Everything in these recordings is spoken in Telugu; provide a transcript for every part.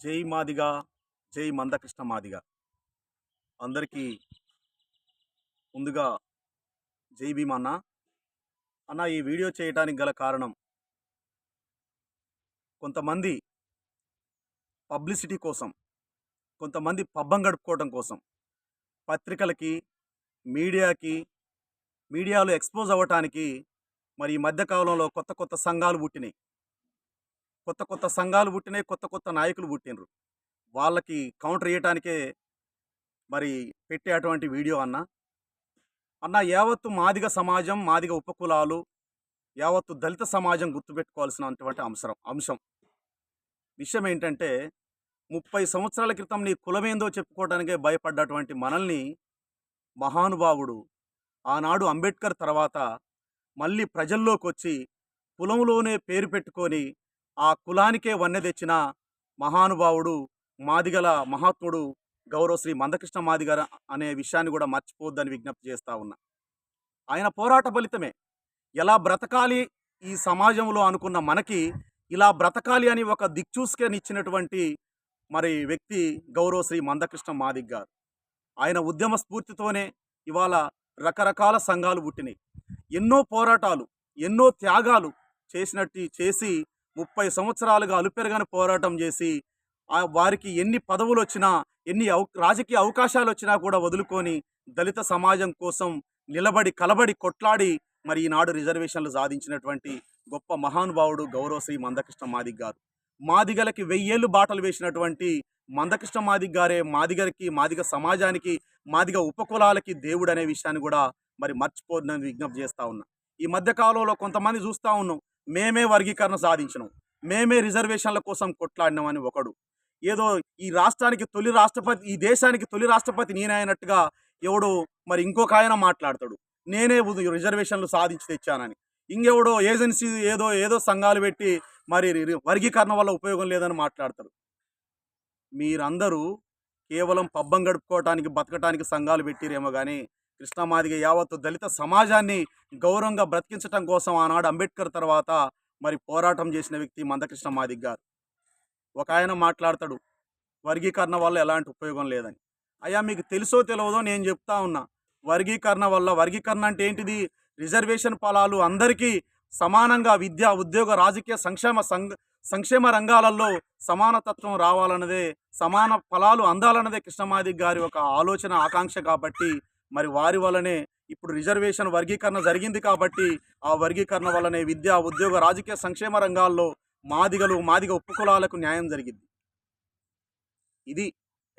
జై మాదిగా జై మందకృష్ణ మాదిగా. అందరికీ ముందుగా జై భీమ్ అన్న. అన్న ఈ వీడియో చేయడానికి గల కారణం? కొంతమంది పబ్లిసిటీ కోసం కొంతమంది పబ్బం గడుపుకోవటం కోసం పత్రికలకి మీడియాకి మీడియాలో ఎక్స్పోజ్ అవ్వటానికి మరి ఈ మధ్యకాలంలో కొత్త కొత్త సంఘాలు పుట్టినాయి. కొత్త కొత్త సంఘాలు పుట్టినాయి కొత్త కొత్త నాయకులు పుట్టినరు వాళ్ళకి కౌంటర్ చేయటానికే మరి పెట్టే అటువంటి వీడియో అన్న. అన్న యావత్తు మాదిగ సమాజం మాదిగ ఉపకులాలు యావత్తు దళిత సమాజం గుర్తుపెట్టుకోవాల్సినటువంటి అంశం అంశం. విషయం ఏంటంటే ముప్పై సంవత్సరాల క్రితం నీ కులమేందో చెప్పుకోవడానికే భయపడ్డటువంటి మనల్ని మహానుభావుడు ఆనాడు అంబేద్కర్ తర్వాత మళ్ళీ ప్రజల్లోకి వచ్చి కులంలోనే పేరు పెట్టుకొని ఆ కులానికే వన్నె తెచ్చిన మహానుభావుడు మాదిగల మహాత్ముడు గౌరవ శ్రీ మందకృష్ణ మాదిగర అనే విషయాన్ని కూడా మర్చిపోద్దని విజ్ఞప్తి చేస్తూ ఉన్నా. ఆయన పోరాట ఫలితమే. ఎలా బ్రతకాలి ఈ సమాజంలో అనుకున్న మనకి ఇలా బ్రతకాలి అని ఒక దిక్చూసుకనిచ్చినటువంటి మరి వ్యక్తి గౌరవ శ్రీ మందకృష్ణ మాదిగ్ గారు. ఆయన ఉద్యమ స్ఫూర్తితోనే ఇవాళ రకరకాల సంఘాలు పుట్టినాయి. ఎన్నో పోరాటాలు ఎన్నో త్యాగాలు చేసినట్టు చేసి ముప్పై సంవత్సరాలుగా అలుపెరగని పోరాటం చేసి వారికి ఎన్ని పదవులు వచ్చినా ఎన్ని అవ రాజకీయ అవకాశాలు వచ్చినా కూడా వదులుకొని దళిత సమాజం కోసం నిలబడి కలబడి కొట్లాడి మరి ఈనాడు రిజర్వేషన్లు సాధించినటువంటి గొప్ప మహానుభావుడు గౌరవ శ్రీ మందకృష్ణ మాదిగ్ గారు. మాదిగలకి వెయ్యేళ్ళు బాటలు వేసినటువంటి మందకృష్ణ మాదిగ్ గారే మాదిగలకి మాదిగ సమాజానికి మాదిగ ఉపకులాలకి దేవుడు అనే విషయాన్ని కూడా మరి మర్చిపోదని విజ్ఞప్తి చేస్తా ఉన్నా. ఈ మధ్యకాలంలో కొంతమంది చూస్తూ ఉన్నాం. మేమే వర్గీకరణ సాధించినాం. మేమే రిజర్వేషన్ల కోసం కొట్లాడినామని ఒకడు. ఏదో ఈ రాష్ట్రానికి తొలి రాష్ట్రపతి ఈ దేశానికి తొలి రాష్ట్రపతి నేనైనట్టుగా ఎవడో మరి ఇంకొక ఆయన మాట్లాడతాడు. నేనే రిజర్వేషన్లు సాధించి తెచ్చానని. ఇంకెవడో ఏజెన్సీ ఏదో ఏదో సంఘాలు పెట్టి మరి వర్గీకరణ వల్ల ఉపయోగం లేదని మాట్లాడతారు మీరందరూ కేవలం పబ్బం గడుపుకోవటానికి బతకటానికి సంఘాలు పెట్టిరేమో కానీ కృష్ణమాదిగ యావత్తు దళిత సమాజాన్ని గౌరవంగా బ్రతికించటం కోసం ఆనాడు అంబేద్కర్ తర్వాత మరి పోరాటం చేసిన వ్యక్తి మందకృష్ణ మాదిగ్ గారు. ఒక ఆయన మాట్లాడతాడు వర్గీకరణ వల్ల ఎలాంటి ఉపయోగం లేదని. అయ్యా మీకు తెలుసో తెలియదో నేను చెప్తా ఉన్నా. వర్గీకరణ వల్ల వర్గీకరణ అంటే ఏంటిది? రిజర్వేషన్ ఫలాలు అందరికీ సమానంగా విద్య ఉద్యోగ రాజకీయ సంక్షేమ సంఘ సంక్షేమ రంగాలలో సమానతత్వం రావాలన్నదే సమాన ఫలాలు అందాలన్నదే కృష్ణమాది గారి ఒక ఆలోచన ఆకాంక్ష కాబట్టి మరి వారి వల్లనే ఇప్పుడు రిజర్వేషన్ వర్గీకరణ జరిగింది కాబట్టి ఆ వర్గీకరణ వల్లనే విద్య ఉద్యోగ రాజకీయ సంక్షేమ రంగాల్లో మాదిగలు మాదిగ ఉపకులాలకు న్యాయం జరిగింది. ఇది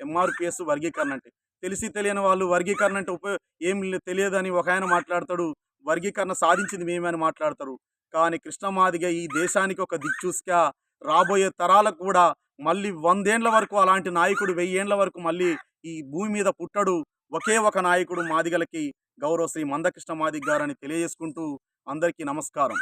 ఎంఆర్పిఎస్ వర్గీకరణ అంటే. తెలిసి తెలియని వాళ్ళు వర్గీకరణ అంటే ఉపయోగ ఏం తెలియదని ఒక ఆయన మాట్లాడతాడు వర్గీకరణ సాధించింది మేమని మాట్లాడతారు. కానీ కృష్ణమాదిగ ఈ దేశానికి ఒక దిక్చూసుగా రాబోయే తరాలకు కూడా మళ్ళీ వందేండ్ల వరకు అలాంటి నాయకుడు వెయ్యేండ్ల వరకు మళ్ళీ ఈ భూమి మీద పుట్టడు. ఒకే ఒక నాయకుడు మాదిగలకి గౌరవ శ్రీ మందకృష్ణ మాదిగ్ గారని తెలియజేసుకుంటూ అందరికీ నమస్కారం.